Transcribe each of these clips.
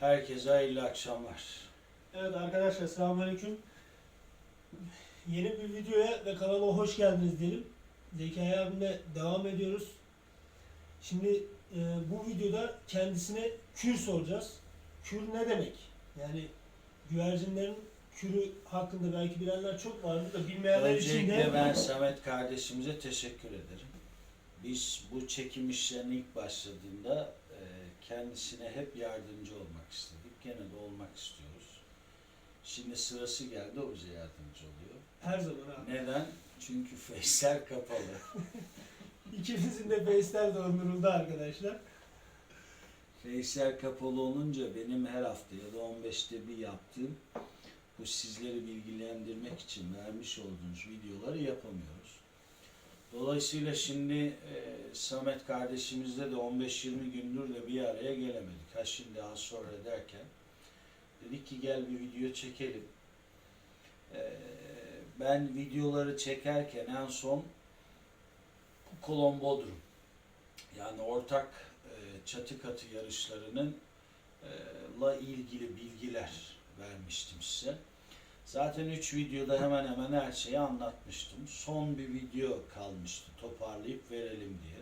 Herkese hayırlı akşamlar. Evet arkadaşlar selamünaleyküm. Yeni bir videoya ve kanala hoş geldiniz diyelim. Zekai abimle devam ediyoruz. Şimdi e, bu videoda kendisine kür soracağız. Kür ne demek? Yani güvercinlerin kürü hakkında belki bilenler çok vardır da bilmeyenler için Öncelikle de ben Samet kardeşimize teşekkür ederim. Biz bu çekim işlerine ilk başladığında kendisine hep yardımcı olmak istedik. Gene de olmak istiyoruz. Şimdi sırası geldi o bize yardımcı oluyor. her zaman abi. Neden? Çünkü face'ler kapalı. İkimizin de face'ler donduruldu arkadaşlar. Face'ler kapalı olunca benim her hafta ya da 15'te bir yaptığım bu sizleri bilgilendirmek için vermiş olduğunuz videoları yapamıyoruz. Dolayısıyla şimdi e, Samet kardeşimizle de 15-20 gündür de bir araya gelemedik. Ha şimdi az sonra derken dedik ki gel bir video çekelim. E, ben videoları çekerken en son Bodrum yani ortak e, çatı katı yarışlarının e, la ilgili bilgiler vermiştim size. Zaten 3 videoda hemen hemen her şeyi anlatmıştım. Son bir video kalmıştı toparlayıp verelim diye.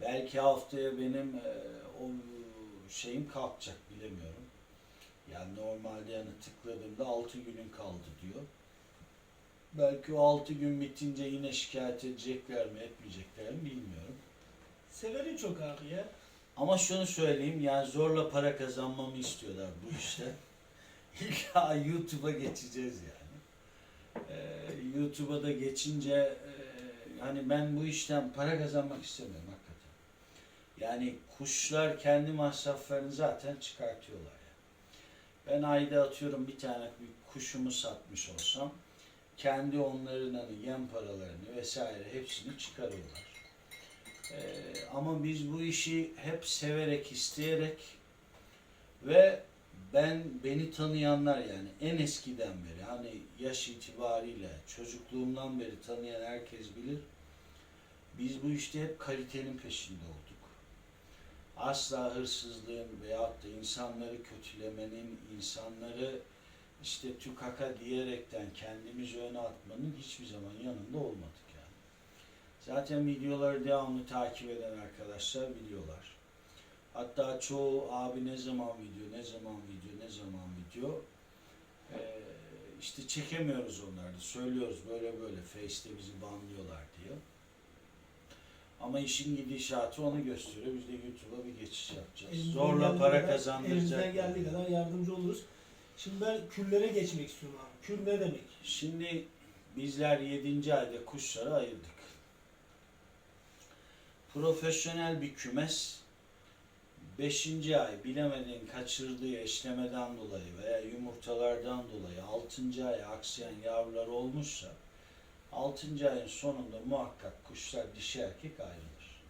Belki haftaya benim e, o şeyim kalkacak bilemiyorum. Yani normalde yani tıkladığımda 6 günün kaldı diyor. Belki o 6 gün bitince yine şikayet edecekler mi etmeyecekler mi bilmiyorum. Severin çok abi ya. Ama şunu söyleyeyim yani zorla para kazanmamı istiyorlar bu işte. İlla YouTube'a geçeceğiz yani. Ee, YouTube'a da geçince e, hani ben bu işten para kazanmak istemiyorum hakikaten. Yani kuşlar kendi masraflarını zaten çıkartıyorlar yani. Ben ayda atıyorum bir tane bir kuşumu satmış olsam kendi onların hani yem paralarını vesaire hepsini çıkarıyorlar. Ee, ama biz bu işi hep severek, isteyerek ve ben beni tanıyanlar yani en eskiden beri hani yaş itibariyle çocukluğumdan beri tanıyan herkes bilir. Biz bu işte hep kalitenin peşinde olduk. Asla hırsızlığın veyahut da insanları kötülemenin, insanları işte tükaka diyerekten kendimizi öne atmanın hiçbir zaman yanında olmadık yani. Zaten videoları devamlı takip eden arkadaşlar biliyorlar. Hatta çoğu abi ne zaman video, ne zaman video, ne zaman video. Ee, işte çekemiyoruz onları da. Söylüyoruz böyle böyle Face'te bizi banlıyorlar diye. Ama işin gidişatı onu gösteriyor. Biz de YouTube'a bir geçiş yapacağız. Elimizden Zorla para kadar- kazandıracak. Elimizden geldiği kadar yardımcı oluruz. Şimdi ben kürlere geçmek istiyorum abi. Kür ne demek? Şimdi bizler 7. ayda kuşları ayırdık. Profesyonel bir kümes 5. ay bilemediğin kaçırdığı eşlemeden dolayı veya yumurtalardan dolayı 6. aya aksayan yavrular olmuşsa 6. ayın sonunda muhakkak kuşlar dişi erkek ayrılır.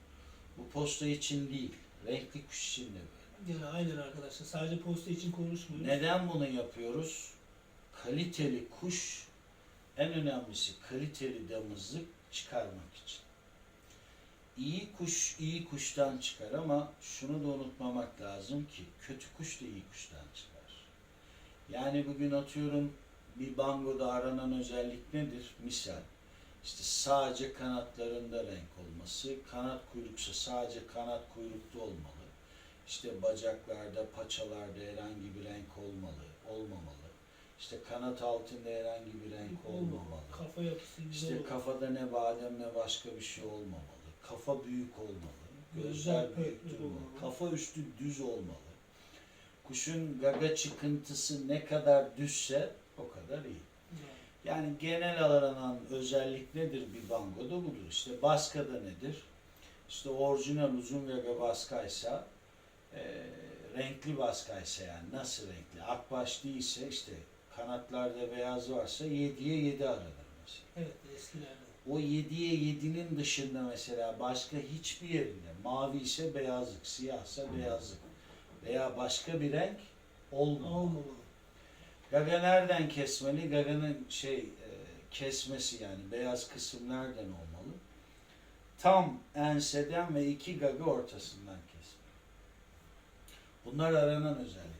Bu posta için değil, renkli kuş için de böyle. Yani aynen arkadaşlar. Sadece posta için konuşmuyoruz. Neden bunu yapıyoruz? Kaliteli kuş, en önemlisi kaliteli damızlık çıkarmak için. İyi kuş iyi kuştan çıkar ama şunu da unutmamak lazım ki kötü kuş da iyi kuştan çıkar. Yani bugün atıyorum bir bangoda aranan özellik nedir? Misal işte sadece kanatlarında renk olması, kanat kuyruksa sadece kanat kuyrukta olmalı. İşte bacaklarda, paçalarda herhangi bir renk olmalı, olmamalı. İşte kanat altında herhangi bir renk olmamalı. Kafa yapısı İşte kafada ne badem ne başka bir şey olmamalı. Kafa büyük olmalı. Gözler büyük durmalı. Kafa üstü düz olmalı. Kuşun gaga çıkıntısı ne kadar düzse o kadar iyi. Yani genel aranan özellik nedir bir bangoda budur. İşte baskada nedir? İşte orijinal uzun gaga baskaysa e, renkli baskaysa yani nasıl renkli? Akbaş değilse işte kanatlarda beyaz varsa 7'ye 7 aranır mesela. Evet eskilerde. O 7'ye 7'nin dışında mesela başka hiçbir yerinde mavi ise beyazlık, siyahsa beyazlık veya başka bir renk olmamalı. Olmamalı. Gaga nereden kesmeli? Gaganın şey e, kesmesi yani beyaz kısım nereden olmalı? Tam enseden ve iki gaga ortasından kesmeli. Bunlar aranan özellikler.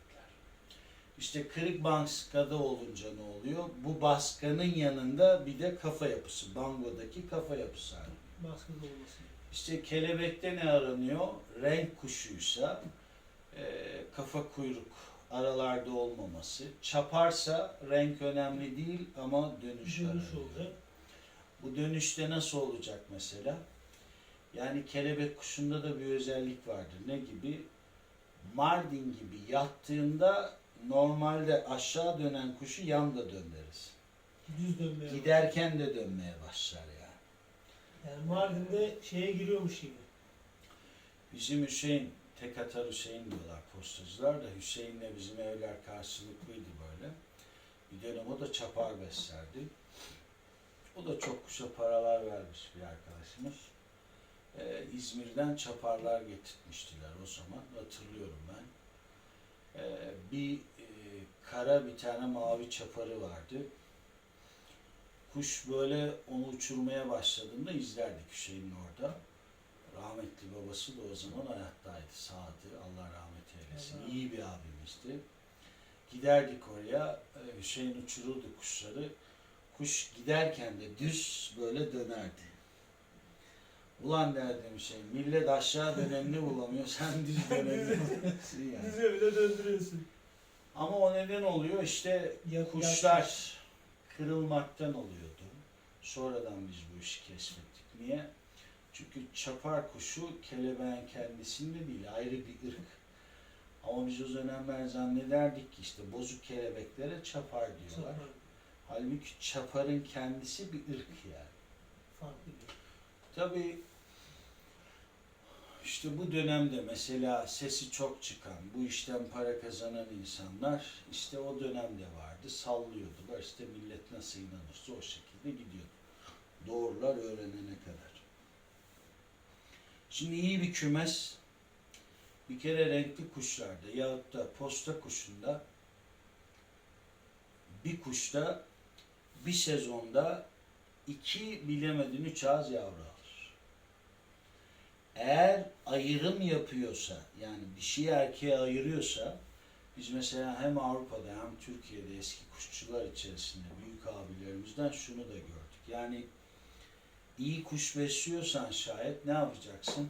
İşte kırık baskada olunca ne oluyor? Bu baskanın yanında bir de kafa yapısı. Bangodaki kafa yapısı. Baskıda olması. İşte kelebekte ne aranıyor? Renk kuşuysa e, kafa kuyruk aralarda olmaması. Çaparsa renk önemli değil ama dönüş, Dönüş olacak. Bu dönüşte nasıl olacak mesela? Yani kelebek kuşunda da bir özellik vardır. Ne gibi? Mardin gibi yattığında normalde aşağı dönen kuşu yan da döndürürüz. Düz dönmeye Giderken de dönmeye başlar yani. Yani Mardin'de şeye giriyormuş gibi. Bizim Hüseyin, tek atar Hüseyin diyorlar postacılar da Hüseyin'le bizim evler karşılıklıydı böyle. Bir dönem o da çapar beslerdi. O da çok kuşa paralar vermiş bir arkadaşımız. Ee, İzmir'den çaparlar getirtmiştiler o zaman hatırlıyorum ben. Ee, bir e, kara bir tane mavi çaparı vardı. Kuş böyle onu uçurmaya başladığında izlerdik Hüseyin'in orada. Rahmetli babası da o zaman hayattaydı. Sağdı. Allah rahmet eylesin. Allah. İyi bir abimizdi. Giderdik oraya. e, Hüseyin uçururdu kuşları. Kuş giderken de düz böyle dönerdi. Ulan derdim Hüseyin, millet aşağı dönenini bulamıyor, sen düz dönenini buluyorsun yani. Düze bile döndürüyorsun. Ama o neden oluyor? İşte Yat- kuşlar kırılmaktan oluyordu. Sonradan biz bu işi keşfettik. Niye? Çünkü çapar kuşu kelebeğin kendisinde değil, ayrı bir ırk. Ama biz o dönemler zannederdik ki işte bozuk kelebeklere çapar diyorlar. Çapar. Halbuki çaparın kendisi bir ırk yani. Farklı bir. Tabii işte bu dönemde mesela sesi çok çıkan, bu işten para kazanan insanlar işte o dönemde vardı. Sallıyordular. İşte millet nasıl inanırsa o şekilde gidiyordu. Doğrular öğrenene kadar. Şimdi iyi bir kümes bir kere renkli kuşlarda yahut da posta kuşunda bir kuşta bir sezonda iki bilemedin üç ağız yavru. Eğer ayrım yapıyorsa yani dişi erkeğe ayırıyorsa biz mesela hem Avrupa'da hem Türkiye'de eski kuşçular içerisinde büyük abilerimizden şunu da gördük. Yani iyi kuş besliyorsan şayet ne yapacaksın?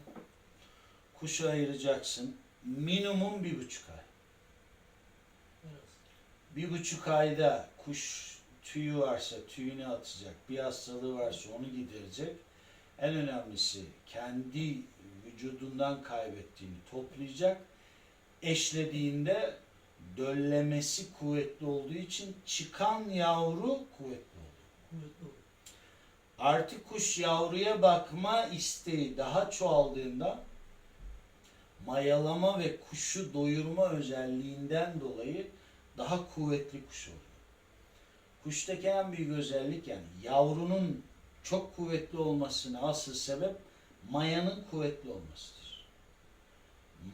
Kuşu ayıracaksın. Minimum bir buçuk ay. Bir buçuk ayda kuş tüyü varsa tüyünü atacak, bir hastalığı varsa onu giderecek. En önemlisi kendi vücudundan kaybettiğini toplayacak. Eşlediğinde döllemesi kuvvetli olduğu için çıkan yavru kuvvetli olur. Artık kuş yavruya bakma isteği daha çoğaldığında mayalama ve kuşu doyurma özelliğinden dolayı daha kuvvetli kuş oluyor. Kuştaki en büyük özellik yani yavrunun çok kuvvetli olmasına asıl sebep mayanın kuvvetli olmasıdır.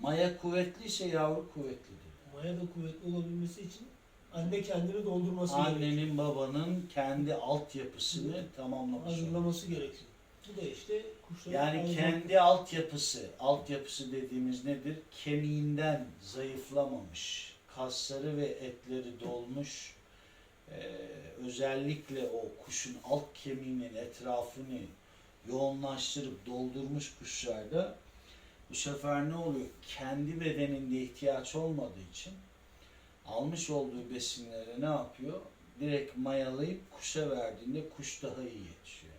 Maya kuvvetliyse yavru kuvvetlidir. Maya da kuvvetli olabilmesi için anne kendini doldurması gerekiyor. Annenin babanın kendi altyapısını tamamlaması. Hazırlaması gerekiyor. Bu da işte kuşların Yani ayırma- kendi altyapısı, altyapısı dediğimiz nedir? Kemiğinden zayıflamamış, kasları ve etleri dolmuş, eee, özellikle o kuşun alt kemiğinin etrafını yoğunlaştırıp doldurmuş kuşlarda bu sefer ne oluyor? Kendi bedeninde ihtiyaç olmadığı için almış olduğu besinleri ne yapıyor? Direkt mayalayıp kuşa verdiğinde kuş daha iyi yetişiyor.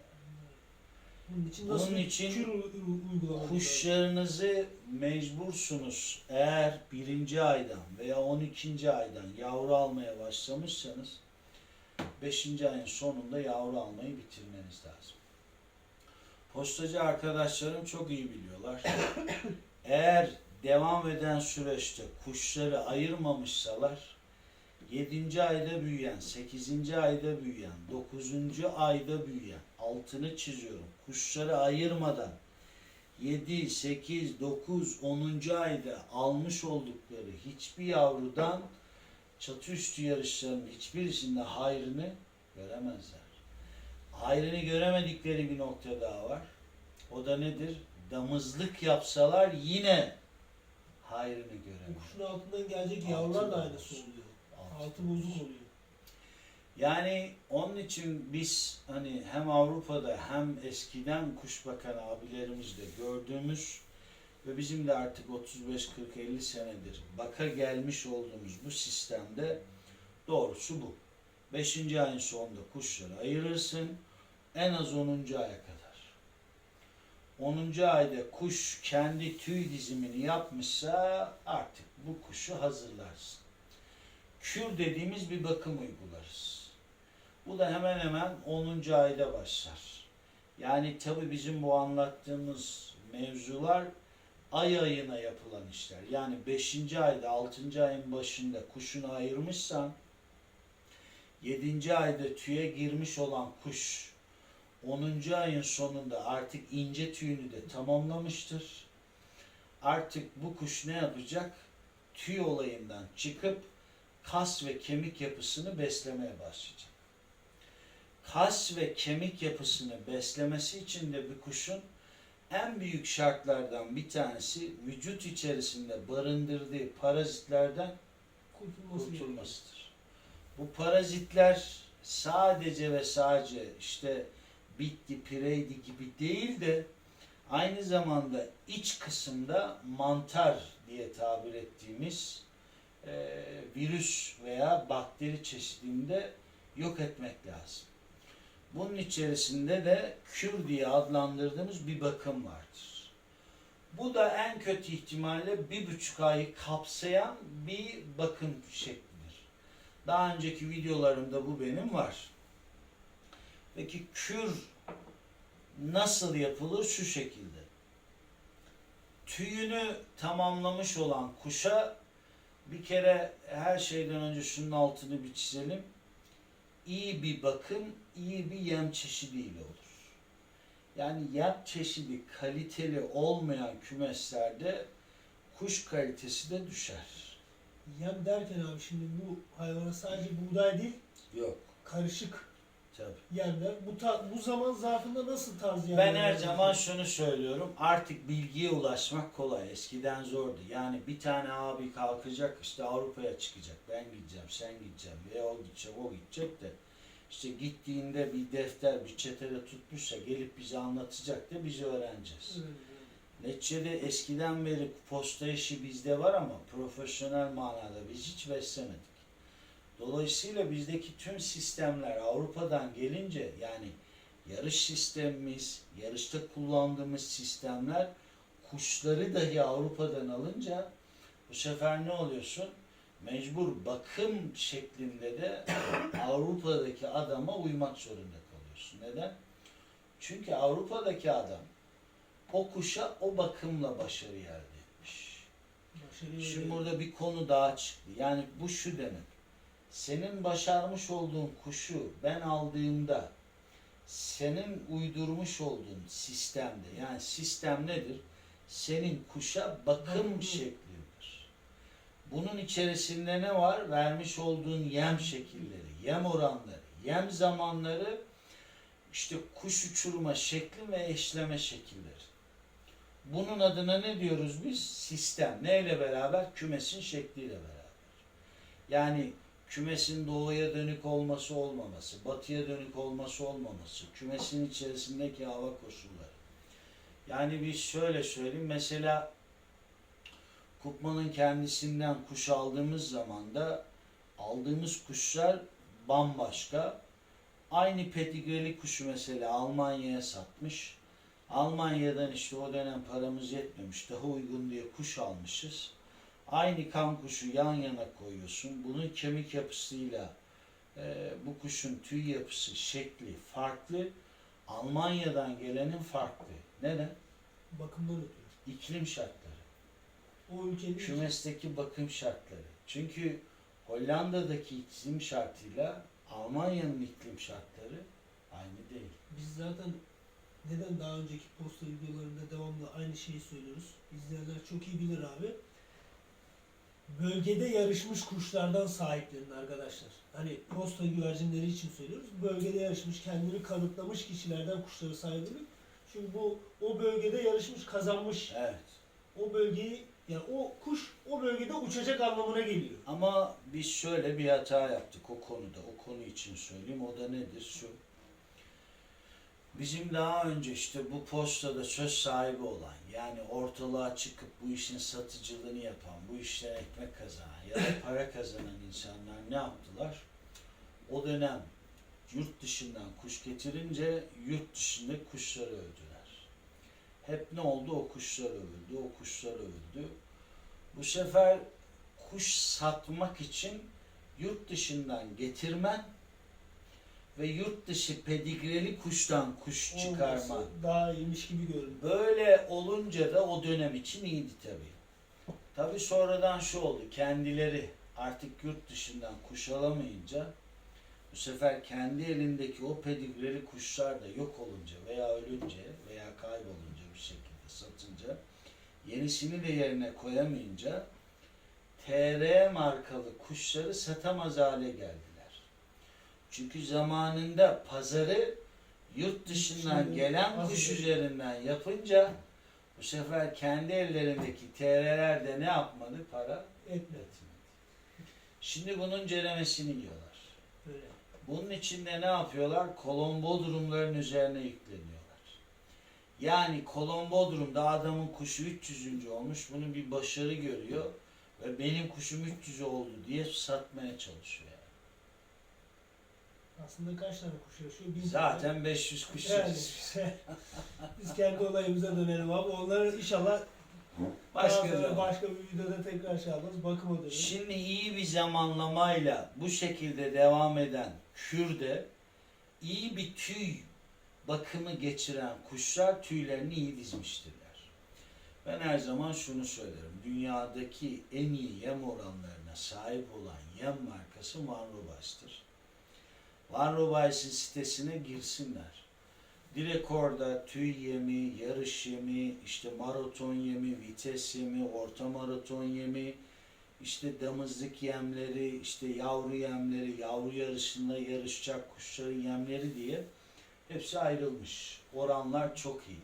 Bunun için nasıl Bunun için? Kuşlarınızı mecbursunuz eğer birinci aydan veya 12. aydan yavru almaya başlamışsanız 5. ayın sonunda yavru almayı bitirmeniz lazım. Postacı arkadaşlarım çok iyi biliyorlar. Eğer devam eden süreçte kuşları ayırmamışsalar 7. ayda büyüyen, 8. ayda büyüyen, 9. ayda büyüyen altını çiziyorum. Kuşları ayırmadan 7, 8, 9, 10. ayda almış oldukları hiçbir yavrudan çatı üstü yarışlarının hiçbirisinde hayrını göremezler. Hayrını göremedikleri bir nokta daha var. O da nedir? Damızlık yapsalar yine hayrını göremezler. bu kuşun altından gelecek yavrular da Altı bozuk. oluyor. Altı Altı bozuk oluyor. Yani onun için biz hani hem Avrupa'da hem eskiden kuş bakan abilerimizde gördüğümüz ve bizim de artık 35-40-50 senedir baka gelmiş olduğumuz bu sistemde doğrusu bu. 5. ayın sonunda kuşları ayırırsın en az 10. aya kadar. 10. ayda kuş kendi tüy dizimini yapmışsa artık bu kuşu hazırlarsın. Kür dediğimiz bir bakım uygularız. Bu da hemen hemen 10. ayda başlar. Yani tabi bizim bu anlattığımız mevzular ay ayına yapılan işler. Yani 5. ayda 6. ayın başında kuşunu ayırmışsan 7. ayda tüye girmiş olan kuş 10. ayın sonunda artık ince tüyünü de tamamlamıştır. Artık bu kuş ne yapacak? Tüy olayından çıkıp kas ve kemik yapısını beslemeye başlayacak. Kas ve kemik yapısını beslemesi için de bir kuşun en büyük şartlardan bir tanesi vücut içerisinde barındırdığı parazitlerden kurtulmasıdır. Bu parazitler sadece ve sadece işte bitti, pireydi gibi değil de aynı zamanda iç kısımda mantar diye tabir ettiğimiz e, virüs veya bakteri çeşidinde yok etmek lazım. Bunun içerisinde de kür diye adlandırdığımız bir bakım vardır. Bu da en kötü ihtimalle bir buçuk ayı kapsayan bir bakım şeklidir. Daha önceki videolarımda bu benim var. Peki kür nasıl yapılır? Şu şekilde. Tüyünü tamamlamış olan kuşa bir kere her şeyden önce şunun altını bir çizelim. İyi bir bakım, iyi bir yem çeşidiyle olur. Yani yem çeşidi kaliteli olmayan kümeslerde kuş kalitesi de düşer. Yem derken abi şimdi bu hayvana sadece buğday değil Yok. karışık Tabii. yemler. Bu ta- bu zaman zarfında nasıl tarz yemler? Ben her zaman şunu söylüyorum. Artık bilgiye ulaşmak kolay. Eskiden zordu. Yani bir tane abi kalkacak işte Avrupa'ya çıkacak. Ben gideceğim, sen gideceğim. Veya o gidecek, o gidecek de. İşte gittiğinde bir defter, bir çetede tutmuşsa gelip bize anlatacak da biz öğreneceğiz. Evet. Neticede eskiden beri posta işi bizde var ama profesyonel manada biz hiç beslemedik. Dolayısıyla bizdeki tüm sistemler Avrupa'dan gelince yani yarış sistemimiz, yarışta kullandığımız sistemler kuşları dahi Avrupa'dan alınca bu sefer ne oluyorsun? Mecbur bakım şeklinde de Avrupa'daki adama uymak zorunda kalıyorsun. Neden? Çünkü Avrupa'daki adam o kuşa o bakımla başarı elde etmiş. Başarılı Şimdi burada bir konu daha çıktı. Yani bu şu demek. Senin başarmış olduğun kuşu ben aldığımda senin uydurmuş olduğun sistemde yani sistem nedir? Senin kuşa bakım Bakım. şeklidir. Bunun içerisinde ne var? Vermiş olduğun yem şekilleri, yem oranları, yem zamanları, işte kuş uçurma şekli ve eşleme şekilleri. Bunun adına ne diyoruz biz? Sistem. Neyle beraber? Kümesin şekliyle beraber. Yani kümesin doğuya dönük olması olmaması, batıya dönük olması olmaması, kümesin içerisindeki hava koşulları. Yani biz şöyle söyleyeyim, mesela Kupman'ın kendisinden kuş aldığımız zaman da aldığımız kuşlar bambaşka. Aynı pedigreli kuşu mesela Almanya'ya satmış. Almanya'dan işte o dönem paramız yetmemiş. Daha uygun diye kuş almışız. Aynı kan kuşu yan yana koyuyorsun. Bunun kemik yapısıyla e, bu kuşun tüy yapısı, şekli farklı. Almanya'dan gelenin farklı. Neden? bakımdan ötürü. İklim şartları. O ülkenin Kümesteki bakım şartları. Çünkü Hollanda'daki iklim şartıyla Almanya'nın iklim şartları aynı değil. biz zaten neden daha önceki posta videolarında devamlı aynı şeyi söylüyoruz. İzleyenler çok iyi bilir abi. Bölgede yarışmış kuşlardan sahiplenin arkadaşlar. Hani posta güvercinleri için söylüyoruz. Bölgede yarışmış, kendini kanıtlamış kişilerden kuşları sahiplenin. Çünkü bu o bölgede yarışmış, kazanmış. Evet. O bölgeyi yani o kuş o bölgede uçacak anlamına geliyor. Ama biz şöyle bir hata yaptık o konuda. O konu için söyleyeyim. O da nedir? Şu. Bizim daha önce işte bu postada söz sahibi olan yani ortalığa çıkıp bu işin satıcılığını yapan, bu işten ekmek kazanan ya da para kazanan insanlar ne yaptılar? O dönem yurt dışından kuş getirince yurt dışında kuşları öldüler. Hep ne oldu? O kuşlar öldü, o kuşlar öldü. Bu sefer kuş satmak için yurt dışından getirmen ve yurt dışı pedigreli kuştan kuş. Olması daha iyiymiş gibi görünüyor. Böyle olunca da o dönem için iyiydi tabii. Tabii sonradan şu oldu. Kendileri artık yurt dışından kuş alamayınca bu sefer kendi elindeki o pedigreli kuşlar da yok olunca veya ölünce veya kaybolunca bir şekilde satınca yenisini de yerine koyamayınca TR markalı kuşları satamaz hale geldiler. Çünkü zamanında pazarı yurt dışından Dışarı- gelen kuş üzerinden yapınca bu sefer kendi ellerindeki TR'ler de ne yapmadı? Para Etme. etmedi. Şimdi bunun ceremesini yiyorlar. Böyle. Bunun için de ne yapıyorlar? Kolombo durumların üzerine yükleniyorlar. Yani Kolombo durumda adamın kuşu 300. olmuş. Bunu bir başarı görüyor. Ve benim kuşum 300 oldu diye satmaya çalışıyor. Aslında kaç tane kuş yaşıyor? Bin. Zaten 500 kuş Yani, yaşıyor. biz kendi olayımıza dönelim abi. Onları inşallah Başka zaman. başka bir videoda tekrar şey yaparız. Bakıma dönelim. Şimdi iyi bir zamanlamayla bu şekilde devam eden kürde iyi bir tüy bakımı geçiren kuşlar tüylerini iyi dizmiştirler. Ben her zaman şunu söylerim. Dünyadaki en iyi yem oranlarına sahip olan yem markası Van Robays'tır. Van sitesine girsinler. Direkt orada tüy yemi, yarış yemi, işte maraton yemi, vites yemi, orta maraton yemi, işte damızlık yemleri, işte yavru yemleri, yavru yarışında yarışacak kuşların yemleri diye hepsi ayrılmış. Oranlar çok iyi.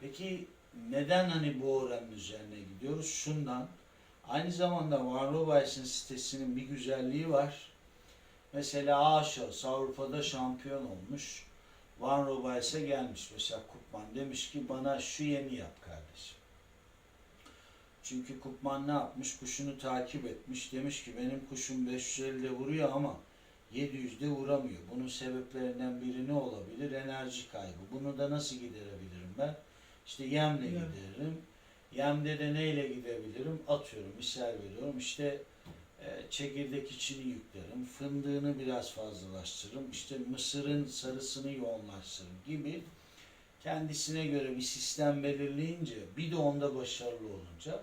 Peki neden hani bu oranın üzerine gidiyoruz? Şundan. Aynı zamanda Van Robays'ın sitesinin bir güzelliği var. Mesela A şahıs Avrupa'da şampiyon olmuş. Van Robays'a gelmiş. Mesela Kupman demiş ki bana şu yemi yap kardeşim. Çünkü Kupman ne yapmış? Kuşunu takip etmiş. Demiş ki benim kuşum 550'de vuruyor ama 700'de vuramıyor. Bunun sebeplerinden biri ne olabilir? Enerji kaybı. Bunu da nasıl giderebilirim ben? İşte yemle Yem. gideririm. Yemde de neyle gidebilirim? Atıyorum, misal veriyorum. İşte çekirdek içini yüklerim. Fındığını biraz fazlalaştırırım. İşte mısırın sarısını yoğunlaştırırım gibi kendisine göre bir sistem belirleyince bir de onda başarılı olunca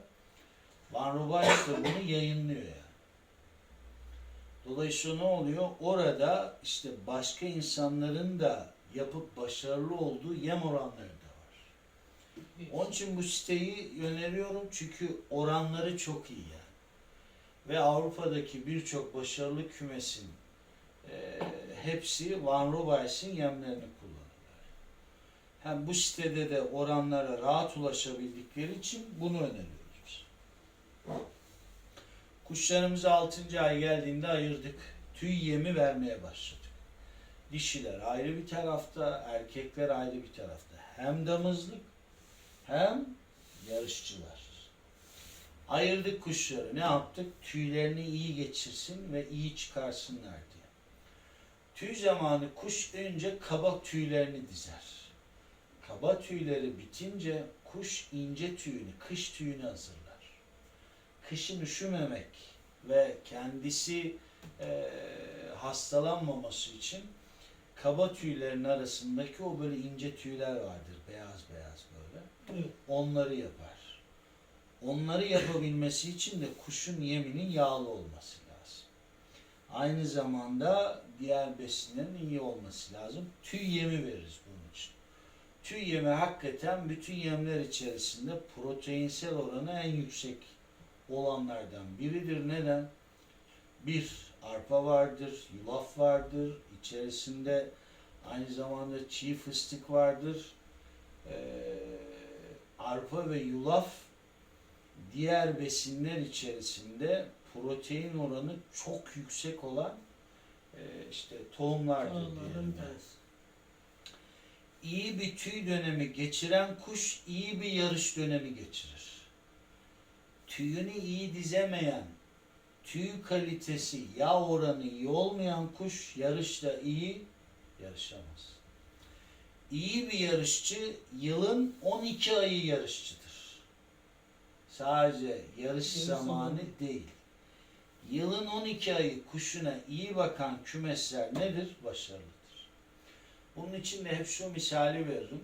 Van Robays da bunu yayınlıyor yani. Dolayısıyla ne oluyor? Orada işte başka insanların da yapıp başarılı olduğu yem oranları da var. Onun için bu siteyi öneriyorum çünkü oranları çok iyi yani. Ve Avrupa'daki birçok başarılı kümesin e, hepsi Van Robays'in yemlerini kullanıyorlar. Hem bu sitede de oranlara rahat ulaşabildikleri için bunu öneriyoruz. Kuşlarımızı 6. ay geldiğinde ayırdık. Tüy yemi vermeye başladık. Dişiler ayrı bir tarafta, erkekler ayrı bir tarafta. Hem damızlık hem yarışçılar. Ayırdık kuşları. Ne yaptık? Tüylerini iyi geçirsin ve iyi çıkarsınlar diye. Tüy zamanı kuş önce kaba tüylerini dizer. Kaba tüyleri bitince kuş ince tüyünü, kış tüyünü hazırlar. Kışın üşümemek ve kendisi eee, hastalanmaması için kaba tüylerin arasındaki o böyle ince tüyler vardır. Beyaz beyaz böyle. Onları yapar. Onları yapabilmesi için de kuşun yeminin yağlı olması lazım. Aynı zamanda diğer besinlerin iyi olması lazım. Tüy yemi veririz bunun için. Tüy yemi hakikaten bütün yemler içerisinde proteinsel oranı en yüksek olanlardan biridir. Neden? Bir, arpa vardır, yulaf vardır, içerisinde aynı zamanda çiğ fıstık vardır. Ee, arpa ve yulaf diğer besinler içerisinde protein oranı çok yüksek olan e, işte tohumlardır tanesi. İyi bir tüy dönemi geçiren kuş iyi bir yarış dönemi geçirir. Tüyünü iyi dizemeyen, tüy kalitesi, yağ oranı iyi olmayan kuş yarışta iyi yarışamaz. İyi bir yarışçı yılın 12 ayı yarışçıdır. Sadece yarış Yarış zamanı zamanı. değil. Yılın 12 ayı kuşuna iyi bakan kümesler nedir? Başarılıdır. Bunun için de hep şu misali veririm.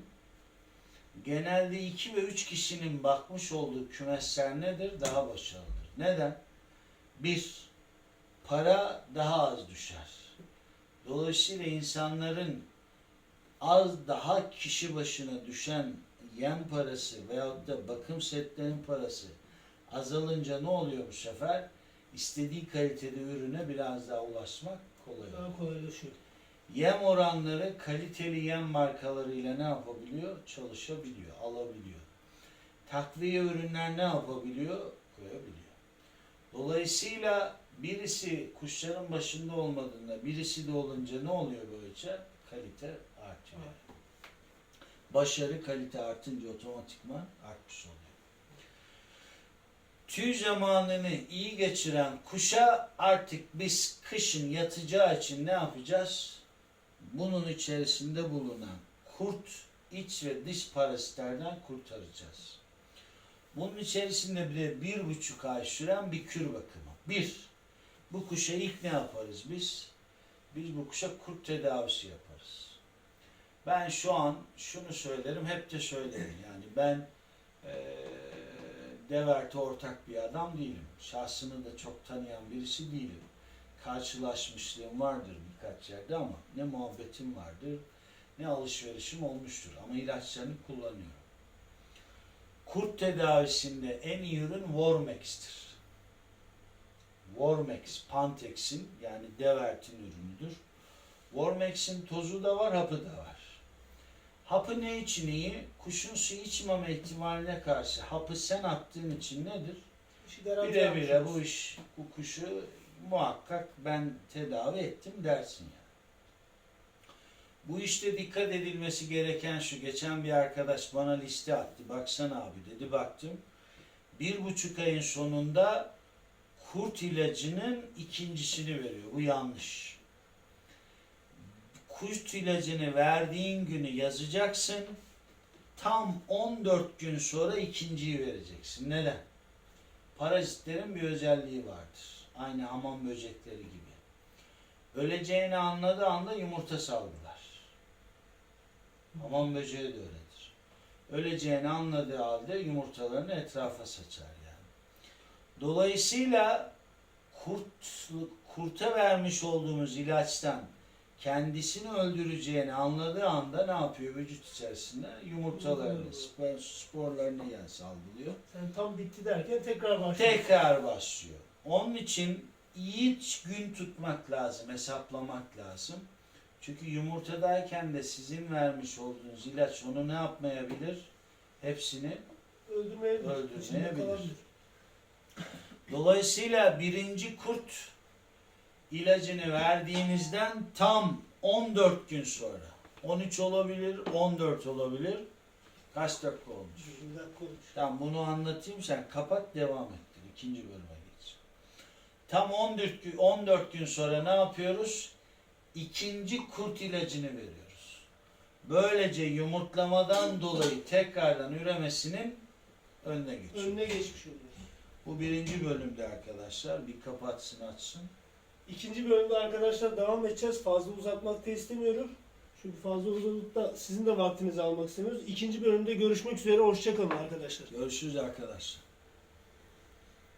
Genelde 2 ve 3 kişinin bakmış olduğu kümesler nedir? Daha başarılıdır. Neden? Bir, para daha az düşer. Dolayısıyla insanların az daha kişi başına düşen yem parası veyahut da bakım setlerin parası azalınca ne oluyor bu sefer? İstediği kalitede ürüne biraz daha ulaşmak kolay oluyor. Daha kolaylaşıyor. Yem oranları kaliteli yem markalarıyla ne yapabiliyor? Çalışabiliyor, alabiliyor. Takviye ürünler ne yapabiliyor? Koyabiliyor. Dolayısıyla birisi kuşların başında olmadığında birisi de olunca ne oluyor böylece? Kalite artıyor. Başarı kalite artınca otomatikman artmış oluyor. Tüy zamanını iyi geçiren kuşa artık biz kışın yatacağı için ne yapacağız? Bunun içerisinde bulunan kurt, iç ve dış parazitlerden kurtaracağız. Bunun içerisinde bir de bir buçuk ay süren bir kür bakımı. Bir, bu kuşa ilk ne yaparız biz? Biz bu kuşa kurt tedavisi yaparız. Ben şu an şunu söylerim, hep de söylerim. Yani ben eee Devert'e ortak bir adam değilim. Şahsını da çok tanıyan birisi değilim. Karşılaşmışlığım vardır birkaç yerde ama ne muhabbetim vardır ne alışverişim olmuştur. Ama ilaçlarını kullanıyorum. Kurt tedavisinde en iyi ürün Vormex'tir. Vormex, Pantex'in yani Devert'in ürünüdür. Vormex'in tozu da var, hapı da var. Hapı ne için iyi? Kuşun su içmeme ihtimaline karşı hapı sen attığın için nedir? Bire bire bu iş, bu kuşu muhakkak ben tedavi ettim dersin yani. Bu işte dikkat edilmesi gereken şu. Geçen bir arkadaş bana liste attı. Baksana abi dedi. Baktım. Bir buçuk ayın sonunda kurt ilacının ikincisini veriyor. Bu yanlış. Kurt ilacını verdiğin günü yazacaksın. Tam 14 gün sonra ikinciyi vereceksin. Neden? Parazitlerin bir özelliği vardır. Aynı hamam böcekleri gibi. Öleceğini anladığı anda yumurta salgılar. Hamam böceği de öyledir. Öleceğini anladığı halde yumurtalarını etrafa saçar yani. Dolayısıyla kurt, kurta vermiş olduğumuz ilaçtan kendisini öldüreceğini anladığı anda ne yapıyor vücut içerisinde? Yumurtalarını, spor, sporlarını yani salgılıyor. Sen tam bitti derken tekrar başlıyor. Tekrar başlıyor. Onun için iyi gün tutmak lazım, hesaplamak lazım. Çünkü yumurtadayken de sizin vermiş olduğunuz ilaç onu ne yapmayabilir? Hepsini. Öldürmeyebilir. Öldürmeyebilir. Dolayısıyla birinci kurt ilacını verdiğinizden tam 14 gün sonra. 13 olabilir, 14 olabilir. Kaç dakika olmuş? Bir dakika olmuş. Tamam bunu anlatayım sen kapat devam ettir. İkinci bölüme geç. Tam 14 gün, 14 gün sonra ne yapıyoruz? İkinci kurt ilacını veriyoruz. Böylece yumurtlamadan dolayı tekrardan üremesinin önüne geçiyor. Önüne geçmiş oluyor. Bu birinci bölümde arkadaşlar. Bir kapatsın açsın. İkinci bölümde arkadaşlar devam edeceğiz. Fazla uzatmak da istemiyorum. Çünkü fazla uzatıp da sizin de vaktinizi almak istemiyoruz. İkinci bölümde görüşmek üzere. Hoşçakalın arkadaşlar. Görüşürüz arkadaşlar.